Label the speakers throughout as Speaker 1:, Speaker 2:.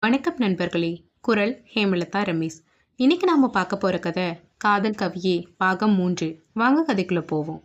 Speaker 1: வணக்கம் நண்பர்களே. குரல் ஹேமலதா ரமேஷ். இன்னைக்கு நாம் பார்க்க போகிற கதை காதல் கவியே பாகம் மூன்று. வாங்க கதைக்குள்ளே போவோம்.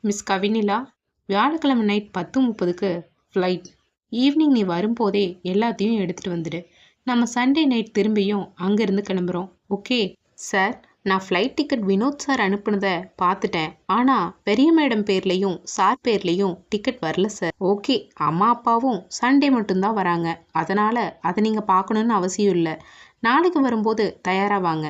Speaker 1: மிஸ் கவினிலா வியாழக்கிழமை நைட் பத்து முப்பதுக்கு ஃப்ளைட் ஈவினிங் நீ வரும்போதே எல்லாத்தையும் எடுத்துகிட்டு வந்துடு. நம்ம சண்டே நைட் திரும்பியும் அங்கேருந்து கிளம்புறோம். ஓகே சார் நான் ஃப்ளைட் டிக்கெட் வினோத் சார் அனுப்புனதை பார்த்துட்டேன் ஆனால் பெரிய மேடம் பேர்லேயும் சார் பேர்லேயும் டிக்கெட் வரல சார் ஓகே அம்மா அப்பாவும் சண்டே மட்டும்தான் வராங்க. அதனால் அதை நீங்கள் பார்க்கணுன்னு அவசியம் இல்லை. நாளைக்கு வரும்போது தயாராக வாங்க.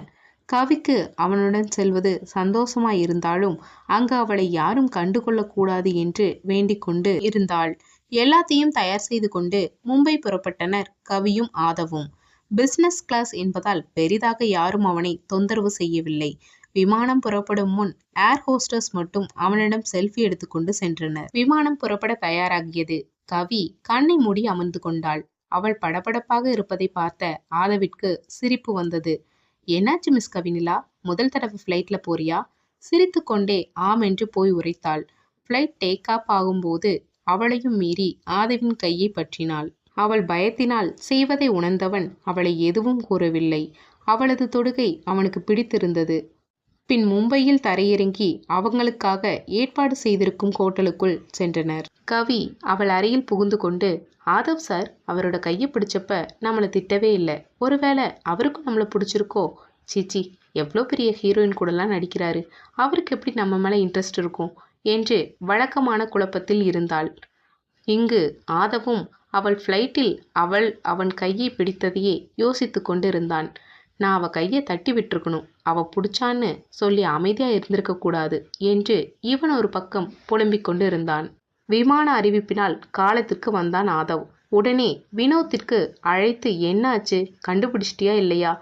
Speaker 1: கவிக்கு அவனுடன் செல்வது சந்தோஷமாக இருந்தாலும் அங்கு அவளை யாரும் கண்டுகொள்ளக்கூடாது என்று வேண்டிக் கொண்டு இருந்தாள். எல்லாத்தையும் தயார் செய்து கொண்டு மும்பை புறப்பட்டனர் கவியும் ஆதவும். பிசினஸ் கிளாஸ் என்பதால் பெரிதாக யாரும் அவனை தொந்தரவு செய்யவில்லை. விமானம் புறப்படும் முன் ஏர் ஹோஸ்டர்ஸ் மட்டும் அவனிடம் செல்ஃபி எடுத்துக்கொண்டு சென்றனர். விமானம் புறப்பட தயாராகியது. கவி கண்ணை மூடி அமர்ந்து கொண்டாள். அவள் படபடப்பாக இருப்பதை பார்த்த ஆதவிற்கு சிரிப்பு வந்தது. என்னாச்சு மிஸ் கவினிலா முதல் தடவை ஃப்ளைட்ல போறியா? சிரித்து கொண்டே ஆம் என்று போய் உரைத்தாள். ஃப்ளைட் டேக் ஆஃப் ஆகும்போது அவளையும் மீறி ஆதவின் கையை பற்றினாள். அவள் பயத்தினால் செய்வதை உணர்ந்தவன் அவளை எதுவும் கூறவில்லை. அவளது தொடுகை அவனுக்கு பிடித்திருந்தது. பின் மும்பையில் தரையிறங்கி அவங்களுக்காக ஏற்பாடு செய்திருக்கும் ஹோட்டலுக்குள் சென்றனர். கவி அவள் அறையில் புகுந்து கொண்டு ஆதவ் சார் அவரோட கையை பிடிச்சப்ப நம்மளை திட்டவே இல்லை. ஒருவேளை அவருக்கும் நம்மளை பிடிச்சிருக்கோ? சிச்சி எவ்வளோ பெரிய ஹீரோயின் கூடலாம் நடிக்கிறாரு. அவருக்கு எப்படி நம்ம மேலே இன்ட்ரெஸ்ட் இருக்கும்? என்று வழக்கமான குழப்பத்தில் இருந்தாள். இங்கு ஆதவும் அவள் ஃப்ளைட்டில் அவள் அவன் கையை பிடித்ததையே யோசித்து கொண்டிருந்தான். நான் அவள் கையை தட்டி விட்டுருக்கணும். அவள் பிடிச்சான்னு சொல்லி அமைதியாக இருந்திருக்க கூடாது என்று இவன் ஒரு பக்கம் புலம்பிக் கொண்டு இருந்தான் விமான அறிவிப்பினால் காலத்திற்கு வந்தான் ஆதவ். உடனே வினோத்திற்கு அழைத்து என்னாச்சு? கண்டுபிடிச்சிட்டியா இல்லையா?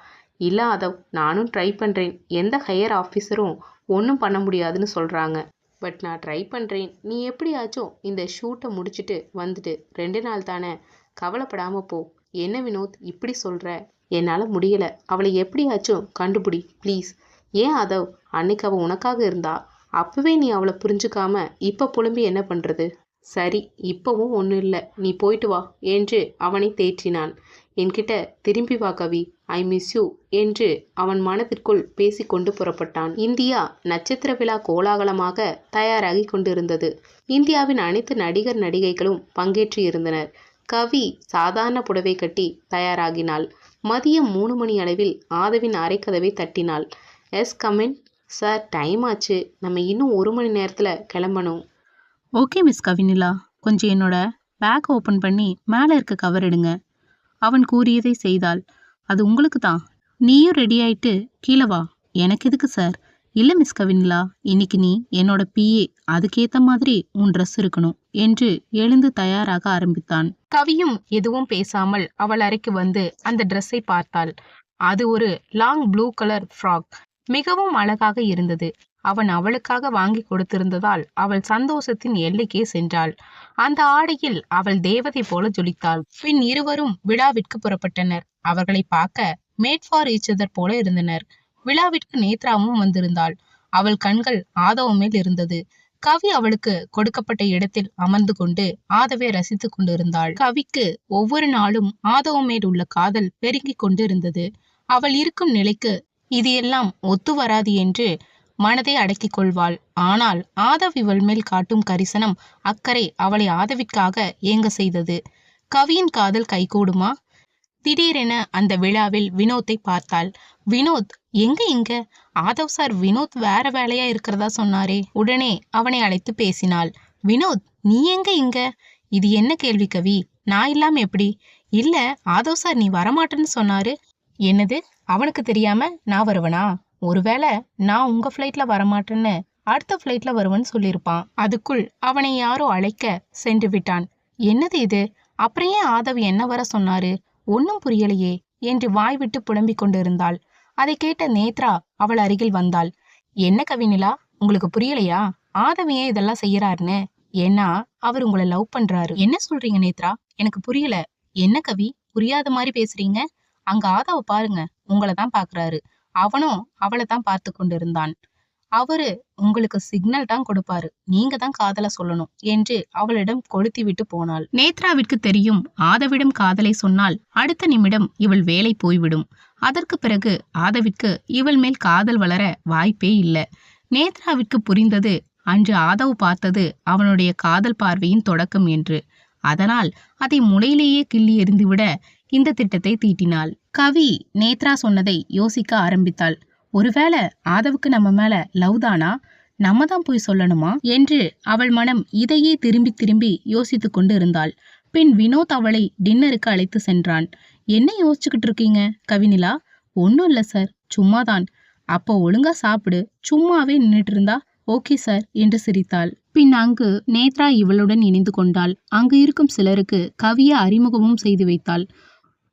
Speaker 1: இல்லை ஆதவ் நானும் ட்ரை பண்ணுறேன் எந்த ஹையர் ஆஃபீஸரும் ஒன்றும் பண்ண முடியாதுன்னு சொல்கிறாங்க பட் நான் ட்ரை பண்ணுறேன் நீ எப்படியாச்சும் இந்த ஷூட்டை முடிச்சுட்டு வந்துட்டு ரெண்டு நாள் தானே கவலைப்படாமல் போ. என்ன வினோத் இப்படி சொல்கிற என்னால் முடியலை. அவளை எப்படியாச்சும் கண்டுபிடி ப்ளீஸ் ஏன் அதவ் அன்னைக்கு அவள் உனக்காக இருந்தா? அப்போவே நீ அவளை புரிஞ்சுக்காம இப்போ புலம்பி என்ன பண்ணுறது சரி இப்போவும் ஒன்றும் இல்லை. நீ போயிட்டு வா என்று அவனை தேற்றினான். என்கிட்ட திரும்பி வா கவி. ஐ மிஸ் யூ என்று அவன் மனதிற்குள் பேசிக்கொண்டு புறப்பட்டான். இந்தியா நட்சத்திர விழா கோலாகலமாக தயாராகி கொண்டிருந்தது. இந்தியாவின் அனைத்து நடிகர் நடிகைகளும் பங்கேற்று இருந்தனர். கவி சாதாரண புடவை கட்டி தயாராகினாள். மதியம் மூணு மணி அளவில் ஆதவின் அரைக்கதவை தட்டினாள். Yes come in sir time ஆச்சு. நம்ம இன்னும் ஒரு மணி நேரத்தில் கிளம்பணும்.
Speaker 2: Okay miss Kavinila. கொஞ்சம் என்னோட பேக் ஓப்பன் பண்ணி மேலே இருக்க கவர் எடுங்க. அவன் கூறியதை செய்தாள். அது உங்களுக்கு தான். நீயும் ரெடி ஆயிட்டு கீழே வா. எனக்கு எதுக்கு சார் இல்லை மிஸ் கவின்லா இன்னைக்கு நீ என்னோட பிஏ அதுக்கேற்ற மாதிரி உன் ட்ரெஸ் இருக்கணும் என்று எழுந்து தயாராக ஆரம்பித்தான்.
Speaker 1: கவியும் எதுவும் பேசாமல் அவள் அறைக்கு வந்து அந்த ட்ரெஸ்ஸை பார்த்தாள். அது ஒரு லாங் ப்ளூ கலர் ஃப்ராக் மிகவும் அழகாக இருந்தது. அவன் அவளுக்காக வாங்கி கொடுத்திருந்ததால் அவள் சந்தோஷத்தின் எல்லைக்கே சென்றாள். அந்த ஆடையில் அவள் தேவதை போல ஜொலித்தாள். பின் இருவரும் விழாவிற்கு புறப்பட்டனர். அவர்களை பார்க்க மேட் ஃபார் ஈச்சதர் போல இருந்தனர். விழாவிற்கு நேத்ராவும் வந்திருந்தாள். அவள் கண்கள் ஆதவ மேல் இருந்தது. கவி அவளுக்கு கொடுக்கப்பட்ட இடத்தில் அமர்ந்து கொண்டு ஆதவை ரசித்துக் கொண்டிருந்தாள். கவிக்கு ஒவ்வொரு நாளும் ஆதவ மேல் உள்ள காதல் பெருகிக் கொண்டிருந்தது. அவள் இருக்கும் நிலைக்கு இது எல்லாம் ஒத்து வராது என்று மனதை அடக்கிக் கொள்வாள். ஆனால் ஆதவ் இவள் மேல் காட்டும் கரிசனம் அக்கறை அவளை ஆதவிற்காக ஏங்க செய்தது. கவியின் காதல் கைகூடுமா? திடீரென அந்த விழாவில் வினோத்தை பார்த்தாள். வினோத் எங்க இங்க? ஆதவ் சார் வினோத் வேற வேலையா இருக்கிறதா சொன்னாரே. உடனே அவனை அழைத்து பேசினாள். வினோத் நீ எங்க இங்க? இது என்ன கேள்வி கவி? நான் இல்லாம எப்படி? இல்ல ஆதவ் சார் நீ வரமாட்டேன்னு சொன்னாரு. என்னது? அவனுக்கு தெரியாம நான் வருவனா? ஒருவேளை நான் உங்க ஃப்ளைட்ல வரமாட்டேன்னு அடுத்த ஃப்ளைட்ல வருவேன்னு சொல்லியிருப்பான். அதுக்குள் அவனை யாரோ அழைக்க சென்று விட்டான். என்னது இது? அப்புறம் ஏன் ஆதவ் என்ன வர சொன்னாரு? ஒன்னும் புரியலையே என்று வாய் விட்டு புலம்பிக் கொண்டிருந்தாள். அதை கேட்ட நேத்ரா அவள் அருகில் வந்தாள். என்ன கவினிலா உங்களுக்கு புரியலையா? ஆதவ் ஏன் இதெல்லாம் செய்யறாருன்னு ஏன்னா அவர் உங்களை லவ் பண்றாரு. என்ன சொல்றீங்க நேத்ரா? எனக்கு புரியல. என்ன கவி? புரியாத மாதிரி பேசுறீங்க? அங்க ஆதாவை பாருங்க. உங்களை தான் பாக்குறாரு அவனும் அவளை தான் பார்த்து கொண்டிருந்தான்.
Speaker 2: அவரு உங்களுக்கு சிக்னல் தான் கொடுப்பாரு. நீங்க தான் காதல சொல்லணும் என்று அவளிடம் கொளுத்தி விட்டு போனாள். நேத்ராவிற்கு தெரியும் ஆதவிடம் காதலை சொன்னால் அடுத்த நிமிடம் இவள் வேலை போய்விடும். அதற்கு பிறகு ஆதவிற்கு இவள் மேல் காதல் வளர வாய்ப்பே இல்லை. நேத்ராவிற்கு புரிந்தது அன்று ஆதவ் பார்த்தது அவனுடைய காதல் பார்வையின் தொடக்கம் என்று. அதனால் அதை முளையிலேயே கிள்ளி எறிந்துவிட இந்த திட்டத்தை தீட்டினாள். கவி நேத்ரா சொன்னதை யோசிக்க ஆரம்பித்தாள். ஒருவேளை ஆதவுக்கு நம்ம மேல லவ் தானா? நம்ம தான் போய் சொல்லணுமா? என்று அவள் மனம் இதையே திரும்பி திரும்பி யோசித்துக் கொண்டு இருந்தாள் பின் வினோத் அவளை டின்னருக்கு அழைத்து சென்றான். என்ன யோசிச்சுக்கிட்டு இருக்கீங்க கவினிலா? ஒன்றும் இல்லை சார் சும்மாதான். அப்போ ஒழுங்கா சாப்பிடு. சும்மாவே நின்றுட்டு இருந்தா ஓகே சார் என்று சிரித்தாள். பின் அங்கு நேத்ரா இவளுடன் இணைந்து கொண்டாள். அங்கு இருக்கும் சிலருக்கு கவியை அறிமுகமும் செய்து வைத்தாள்.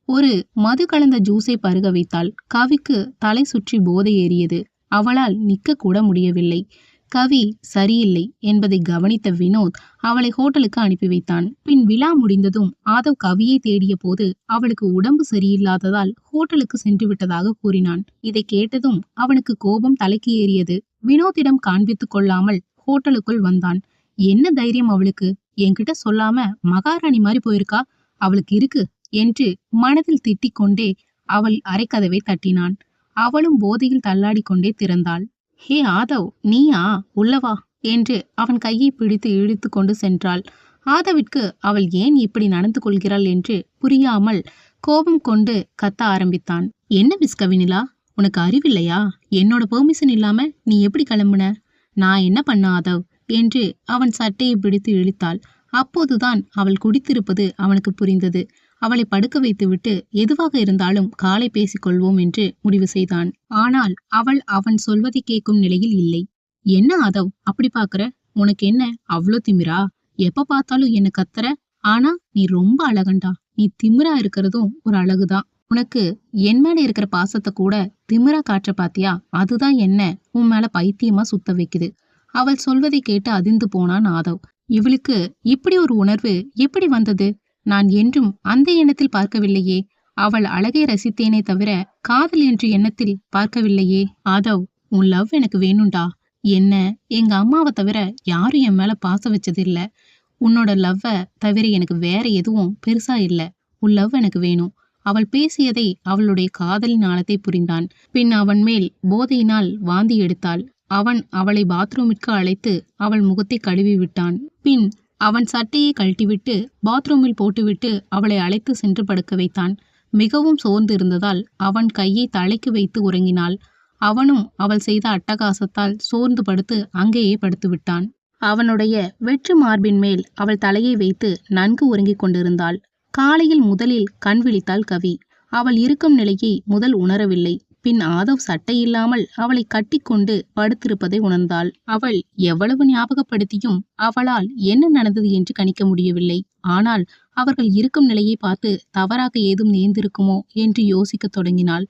Speaker 2: ஒரு மது கலந்த ஜூஸை பருக வைத்தாள் கவிக்கு தலை சுற்றி போதை ஏறியது. அவளால் நிற்க கூட முடியவில்லை. கவி சரியில்லை என்பதை கவனித்த வினோத் அவளை ஹோட்டலுக்கு அனுப்பி வைத்தான். பின் விழா முடிந்ததும் ஆதவ் கவியை தேடிய போது அவளுக்கு உடம்பு சரியில்லாததால் ஹோட்டலுக்கு சென்று விட்டதாக கூறினான். இதை கேட்டதும் அவனுக்கு கோபம் தலைக்கு ஏறியது. வினோத்திடம் காண்பித்துக் கொள்ளாமல் ஹோட்டலுக்குள் வந்தான். என்ன தைரியம் அவளுக்கு? என்கிட்ட சொல்லாம மகாராணி மாதிரி போயிருக்கா? அவளுக்கு இருக்கு. என்று மனதில் திட்டிக் கொண்டே அவள் அரைக்கதவை தட்டினான். அவளும் போதையில் தள்ளாடி கொண்டே திறந்தாள். ஹே ஆதவ் நீயா? உள்ளவா என்று அவன் கையை பிடித்து இழுத்து கொண்டு சென்றாள். ஆதவிற்கு அவள் ஏன் இப்படி நடந்து கொள்கிறாள்? என்று புரியாமல் கோபம் கொண்டு கத்த ஆரம்பித்தான். என்ன மிஸ் கவினிலா? உனக்கு அறிவில்லையா? என்னோட பெர்மிஷன் இல்லாம நீ எப்படி கிளம்புன? நான் என்ன பண்ண ஆதவ்? என்று அவன் சட்டையை பிடித்து இழுத்தாள். அப்போதுதான் அவள் குடித்திருப்பது அவனுக்கு புரிந்தது. அவளை படுக்க வைத்துவிட்டு எதுவாக இருந்தாலும் காலை பேசிக்கொள்வோம் என்று முடிவு செய்தான். ஆனால் அவள் அவன் சொல்வதை கேட்கும் நிலையில் இல்லை. என்ன ஆதவ் அப்படி பாக்குற உனக்கு என்ன? அவ்வளோ திமிரா? எப்ப பார்த்தாலும் என்ன கத்துற? ஆனா நீ ரொம்ப அழகண்டா நீ திமிரா இருக்கிறதும் ஒரு அழகுதான். உனக்கு என் மேல இருக்கிற பாசத்தை கூட திமிரா காற்ற பாத்தியா? அதுதான் என்ன உன் மேல பைத்தியமா சுத்த வைக்குது. அவள் சொல்வதை கேட்டு அதிர்ந்து போனான் ஆதவ். இவளுக்கு இப்படி ஒரு உணர்வு எப்படி வந்தது? நான் என்றும் அந்த எண்ணத்தில் பார்க்கவில்லையே. அவள் அழகை ரசித்தேனே தவிர காதல் என்ற எண்ணத்தில் பார்க்கவில்லையே. ஆதவ் உன் லவ் எனக்கு வேணும்டா. என்ன? எங்க அம்மாவை தவிர யாரும் என் மேல பாசம் வச்சதில்ல. உன்னோட லவ்வை தவிர எனக்கு வேற எதுவும் பெருசா இல்ல. உன் லவ் எனக்கு வேணும். அவள் பேசியதை அவளுடைய காதலின் ஆழத்தை புரிந்தான். பின் அவன் மேல் போதையினால் வாந்தி எடுத்தாள். அவன் அவளை பாத்ரூமிற்கு அழைத்து அவள் முகத்தை கழுவி விட்டான். பின் அவன் சட்டையை கழட்டிவிட்டு பாத்ரூமில் போட்டுவிட்டு அவளை அழைத்து சென்று படுக்க வைத்தான். மிகவும் சோர்ந்து இருந்ததால் அவன் கையை தலைக்கு வைத்து உறங்கினாள். அவனும் அவள் செய்த அட்டகாசத்தால் சோர்ந்து படுத்து அங்கேயே படுத்து விட்டான். அவனுடைய வெற்று மார்பின் மேல் அவள் தலையை வைத்து நன்கு உறங்கிக் கொண்டிருந்தாள். காலையில் முதலில் கண் விழித்தாள் கவி. அவள் இருக்கும் நிலையை முதல் உணரவில்லை. பின் ஆதவ் சட்டையில்லாமல் அவளை கட்டிக்கொண்டு படுத்திருப்பதை உணர்ந்தாள். அவள் எவ்வளவு ஞாபகப்படுத்தியும் அவளால் என்ன நடந்தது என்று கணிக்க முடியவில்லை. ஆனால் அவர்கள் இருக்கும் நிலையை பார்த்து தவறாக ஏதும் நேர்ந்திருக்குமோ என்று யோசிக்கத் தொடங்கினாள்.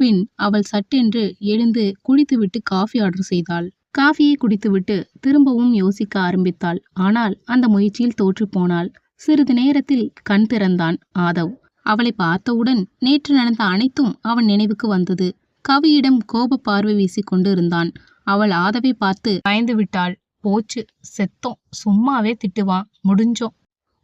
Speaker 2: பின் அவள் சட்டென்று எழுந்து குளித்துவிட்டு காஃபி ஆர்டர் செய்தாள். காஃபியை குடித்துவிட்டு திரும்பவும் யோசிக்க ஆரம்பித்தாள். ஆனால் அந்த முயற்சியில் தோற்றுப்போனாள் சிறிது நேரத்தில் கண் திறந்தான் ஆதவ். அவளை பார்த்தவுடன் நேற்று நடந்த அனைத்தும் அவன் நினைவுக்கு வந்தது. கவியிடம் கோப பார்வை வீசிக்கொண்டு இருந்தான் அவள் ஆதவை பார்த்து பயந்து விட்டாள். போச்சு. செத்தோம். சும்மாவே திட்டுவான் முடிஞ்சோம்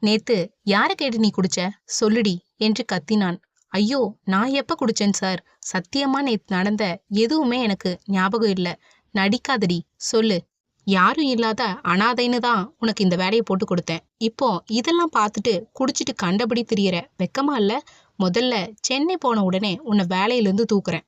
Speaker 2: நேத்து யார கேட்டு நீ குடிச்ச? சொல்லுடி என்று கத்தினான். ஐயோ நான் எப்ப குடிச்சேன் சார்? சத்தியமா நேத்து நடந்த எதுவுமே எனக்கு ஞாபகம் இல்ல. நடிக்காதடி. சொல்லு. யாரும் இல்லாத அனாதைன்னு தான் உனக்கு இந்த வேலையை போட்டு கொடுத்தேன். இப்போ இதெல்லாம் பார்த்துட்டு குடிச்சிட்டு கண்டபடி திரியற வெக்கமா இல்ல? முதல்ல சென்னை போன உடனே உன்னை வேலையிலேருந்து தூக்குறேன்.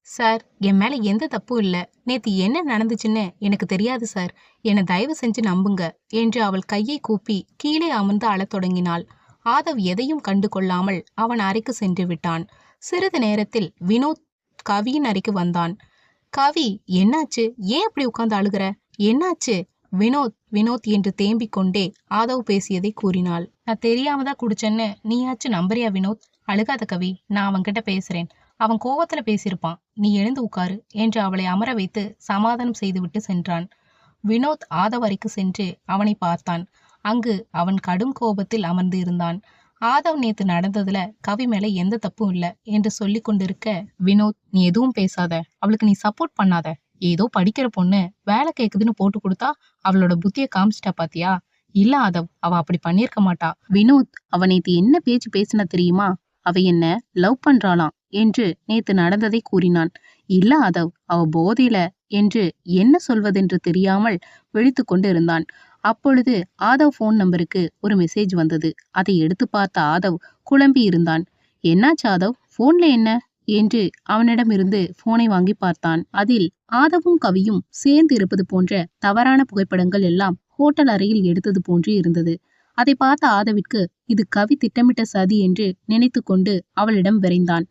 Speaker 2: சார் என் மேலே எந்த தப்பும் இல்லை. நேற்று என்ன நடந்துச்சுன்னு எனக்கு தெரியாது சார். என்னை தயவு செஞ்சு நம்புங்க என்று அவள் கையை கூப்பி கீழே அமர்ந்து அழத் தொடங்கினாள். ஆதவ் எதையும் கண்டு கொள்ளாமல் அவன் அறைக்கு சென்று விட்டான். சிறிது நேரத்தில் வினோத் கவியின் அறைக்கு வந்தான். கவி என்னாச்சு? ஏன் அப்படி உட்கார்ந்து அழுகிற? என்னாச்சு? வினோத் வினோத் என்று தேம்பிக் கொண்டே ஆதவ் பேசியதை கூறினாள். நான் தெரியாம தான் குடிச்சேன்னு நீயாச்சும் நம்புறியா வினோத்? அழுகாத கவி நான் அவன்கிட்ட பேசுறேன். அவன் கோவத்துல பேசியிருப்பான். நீ எழுந்து உட்காரு என்று அவளை அமர வைத்து சமாதானம் செய்துவிட்டு சென்றான். வினோத் ஆதவ் அறைக்கு சென்று அவனை பார்த்தான். அங்கு அவன் கடும் கோபத்தில் அமர்ந்து இருந்தான். ஆதவ் நேத்து நடந்ததுல கவி மேல எந்த தப்பும் இல்ல என்று சொல்லி கொண்டிருக்க வினோத் நீ எதுவும் பேசாத. அவளுக்கு நீ சப்போர்ட் பண்ணாத. ஏதோ படிக்கிற பொண்ணு வேலை கேட்குதுன்னு போட்டு கொடுத்தா அவளோட புத்திய காமிச்சிட்டா பாத்தியா? இல்ல ஆதவ் அவ அப்படி பண்ணிருக்க மாட்டா. வினோத் அவ நேத்து என்ன பேச்சு பேசின தெரியுமா? அவ என்ன லவ் பண்றாளாம் என்று நேத்து நடந்ததை கூறினான். இல்ல அதவ் அவ போதையில என்று என்ன சொல்வதென்று தெரியாமல் விழித்து கொண்டு இருந்தான் அப்பொழுது ஆதவ் ஃபோன் நம்பருக்கு ஒரு மெசேஜ் வந்தது. அதை எடுத்து பார்த்த ஆதவ் குழம்பி இருந்தான். என்னாச்சு ஆதவ்? ஃபோன்ல என்ன? என்று அவனிடமிருந்து போனை வாங்கி பார்த்தான். அதில் ஆதவும் கவியும் சேர்ந்து இருப்பது போன்ற தவறான புகைப்படங்கள் எல்லாம் ஹோட்டல் அறையில் எடுத்தது போன்று இருந்தது. அதை பார்த்த ஆதவிற்கு இது கவி திட்டமிட்ட சதி என்று நினைத்து கொண்டு அவளிடம் விரைந்தான்.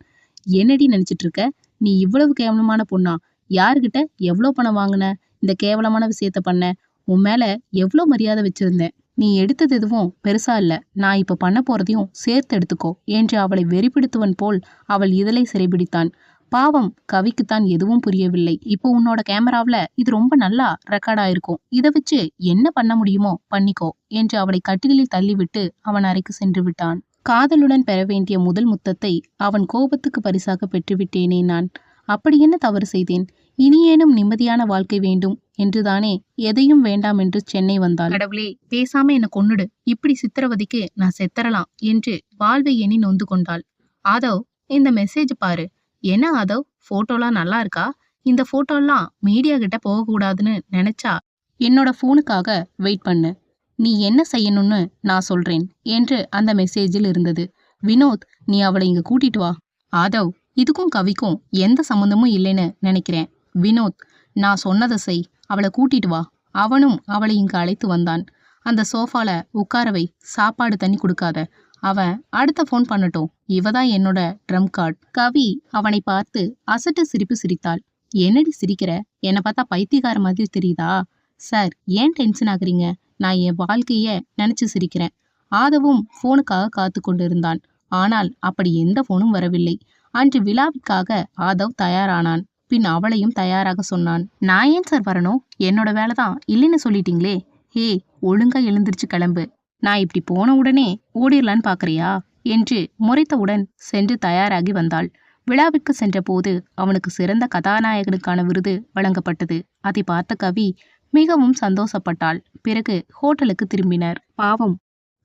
Speaker 2: என்னடி நினைச்சிட்டு இருக்க? நீ இவ்வளவு கேவலமான பொண்ணா? யாருகிட்ட எவ்வளோ பணம் வாங்கின? இந்த கேவலமான விஷயத்த பண்ண? உன் மேல எவ்வளோ மரியாதை வச்சிருந்தேன்? நீ எடுத்தது எதுவும் பெருசா இல்ல. நான் இப்ப பண்ண போறதையும் சேர்த்து எடுத்துக்கோ என்று அவளை வெறிபிடித்தவன் போல் அவள் இதழை சிறைபிடித்தான். பாவம் கவிக்குத்தான் எதுவும் புரியவில்லை. இப்போ உன்னோட கேமராவில் இது ரொம்ப நல்லா ரெக்கார்ட் ஆயிருக்கும். இதை வச்சு என்ன பண்ண முடியுமோ பண்ணிக்கோ என்று அவளை கட்டிலில் தள்ளிவிட்டு அவன் அறைக்கு சென்று விட்டான். காதலுடன் பெற வேண்டிய முதல் முத்தத்தை அவன் கோபத்துக்கு பரிசாக பெற்றுவிட்டேனே நான். அப்படி என்ன தவறு செய்தேன்? இனியேனும் நிம்மதியான வாழ்க்கை வேண்டும் என்றுதானே எதையும் வேண்டாம் என்று சென்னை வந்தாள். கடவுளே பேசாம என்ன கொன்னுடு. இப்படி சித்திரவதைக்கு நான் செத்தரலாம் என்று வாழ்வை எண்ணி நொந்து கொண்டாள். ஆதவ் இந்த மெசேஜ் பாரு. என்ன ஆதவ்? போட்டோலாம் நல்லா இருக்கா? இந்த போட்டோலாம் மீடியா கிட்ட போகக்கூடாதுன்னு நினைச்சா? என்னோட ஃபோனுக்காக வெயிட் பண்ணு. நீ என்ன செய்யணும்னு நான் சொல்றேன் என்று அந்த மெசேஜில் இருந்தது. வினோத் நீ அவளை இங்க கூட்டிட்டு வா. ஆதவ் இதுக்கும் கவிக்கும் எந்த சம்மந்தமும் இல்லைன்னு நினைக்கிறேன். வினோத் நான் சொன்னதை செய் அவளை கூட்டிட்டு வா. அவனும் அவளை இங்கு அழைத்து வந்தான். அந்த சோஃபால உட்காரவை சாப்பாடு தண்ணி கொடுக்காத. அவன் அடுத்த ஃபோன் பண்ணட்டும். இவ தான் என்னோட ட்ரம் கார்டு கவி அவனை பார்த்து அசட்டு சிரிப்பு சிரித்தாள். என்னடி சிரிக்கிற? என்னை பார்த்தா பைத்தியக்கார மாதிரி தெரியுதா? சார் ஏன் டென்ஷன் ஆகுறீங்க? நான் என் வாழ்க்கைய நினைச்சு சிரிக்கிறேன். ஆதவும் ஃபோனுக்காக காத்து கொண்டிருந்தான். ஆனால் அப்படி எந்த ஃபோனும் வரவில்லை. அன்று விழாவிற்காக ஆதவ் தயாரானான். பின் அவளையும் தயாராக சொன்னான். நான் ஏன் சார் வரணும்? என்னோட வேலை தான் இல்லைன்னு சொல்லிட்டீங்களே? ஹே ஒழுங்கா எழுந்திருச்சு கிளம்பு. நான் இப்படி போன உடனே ஓடிடலான்னு பார்க்கறியா என்று முறைத்தவுடன் சென்று தயாராகி வந்தாள். விழாவிற்கு சென்றபோது அவனுக்கு சிறந்த கதாநாயகனுக்கான விருது வழங்கப்பட்டது. அதை பார்த்த கவி மிகவும் சந்தோஷப்பட்டாள். பிறகு ஹோட்டலுக்கு திரும்பினர். பாவம்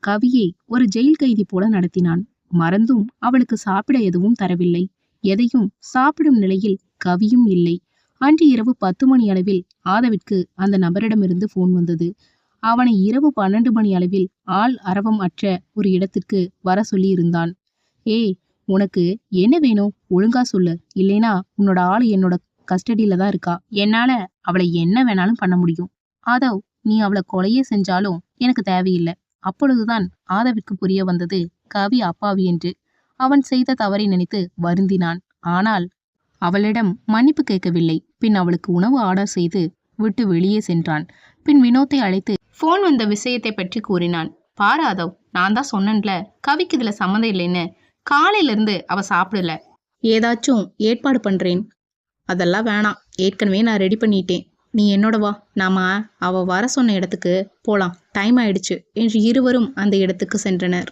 Speaker 2: கவியை ஒரு ஜெயில் கைதி போல நடத்தினான். மறந்தும் அவளுக்கு சாப்பிட எதுவும் தரவில்லை. எதையும் சாப்பிடும் நிலையில் கவியும் இல்லை. அன்று இரவு பத்து மணி அளவில் ஆதவிற்கு அந்த நபரிடமிருந்து போன் வந்தது. அவனை இரவு பன்னெண்டு மணி அளவில் ஆள் அரவம் அற்ற ஒரு இடத்திற்கு வர சொல்லி இருந்தான் ஏய் உனக்கு என்ன வேணும்? ஒழுங்கா சொல்லு. இல்லைனா உன்னோட ஆள் என்னோட கஸ்டடியில தான் இருக்கா. என்னால அவளை என்ன வேணாலும் பண்ண முடியும். ஆதவ் நீ அவளை கொலையே செஞ்சாலும் எனக்கு தேவையில்லை. அப்பொழுதுதான் ஆதவிற்கு புரிய வந்தது கவி அப்பாவி என்று. அவன் செய்த தவறை நினைத்து வருந்தினான். ஆனால் அவளிடம் மன்னிப்பு கேட்கவில்லை. பின் அவளுக்கு உணவு ஆர்டர் செய்து விட்டு வெளியே சென்றான். பின் வினோத்தை அழைத்து ஃபோன் வந்த விஷயத்தை பற்றி கூறினான். பாராதவ் நான் தான் சொன்னேன்ல கவிக்கு இதுல சம்மந்தம் இல்லைன்னு. காலையில இருந்து அவ சாப்பிடல. ஏதாச்சும் ஏற்பாடு பண்றேன். அதெல்லாம் வேணாம். ஏற்கனவே நான் ரெடி பண்ணிட்டேன். நீ என்னோட வா. நாம அவ வர சொன்ன இடத்துக்கு போலாம். டைம் ஆயிடுச்சு. என்று இருவரும் அந்த இடத்துக்கு சென்றனர்.